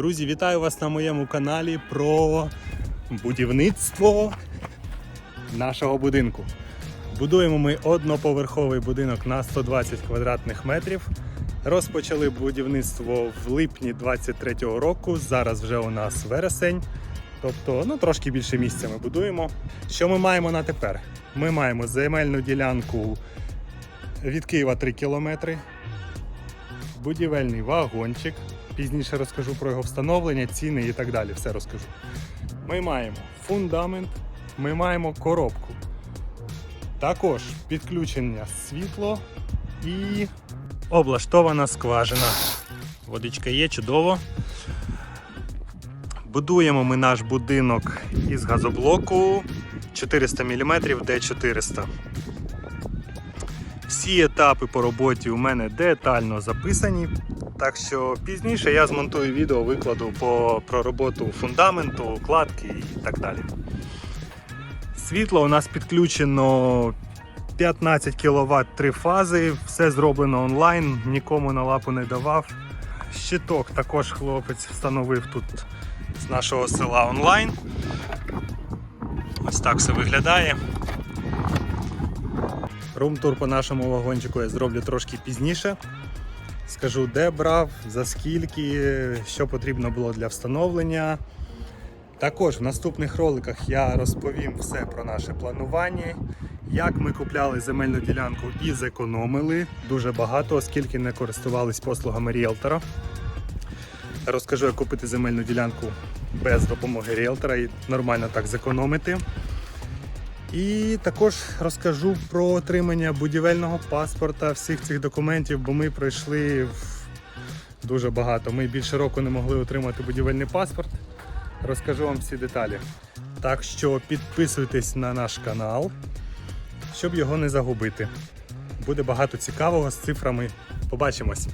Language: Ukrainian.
Друзі, вітаю вас на моєму каналі про будівництво нашого будинку. Будуємо ми одноповерховий будинок на 120 квадратних метрів. Розпочали будівництво в липні 23-го року. Зараз вже у нас вересень. Тобто, ну трошки більше місця ми будуємо. Що ми маємо на тепер? Ми маємо земельну ділянку від Києва 3 кілометри, будівельний вагончик. Пізніше розкажу про його встановлення, ціни і так далі. Все розкажу. Ми маємо фундамент, ми маємо коробку. Також підключення світло і облаштована скважина. Водичка є, чудово. Будуємо ми наш будинок із газоблоку 400 мм D400. Всі етапи по роботі у мене детально записані. Так що пізніше я змонтую відео, викладу по, про роботу фундаменту, кладки і так далі. Світло у нас підключено 15 кВт три фази, все зроблено онлайн, нікому на лапу не давав. Щиток також хлопець встановив тут з нашого села онлайн. Ось так все виглядає. Рум-тур по нашому вагончику я зроблю трошки пізніше. Скажу, де брав, за скільки, що потрібно було для встановлення. Також в наступних роликах я розповім все про наше планування, як ми купляли земельну ділянку і зекономили дуже багато, оскільки не користувались послугами ріелтора. Розкажу, як купити земельну ділянку без допомоги ріелтора і нормально так зекономити. І також розкажу про отримання будівельного паспорта, всіх цих документів, бо ми пройшли дуже багато. Ми більше року не могли отримати будівельний паспорт. Розкажу вам всі деталі. Так що підписуйтесь на наш канал, щоб його не загубити. Буде багато цікавого з цифрами. Побачимось!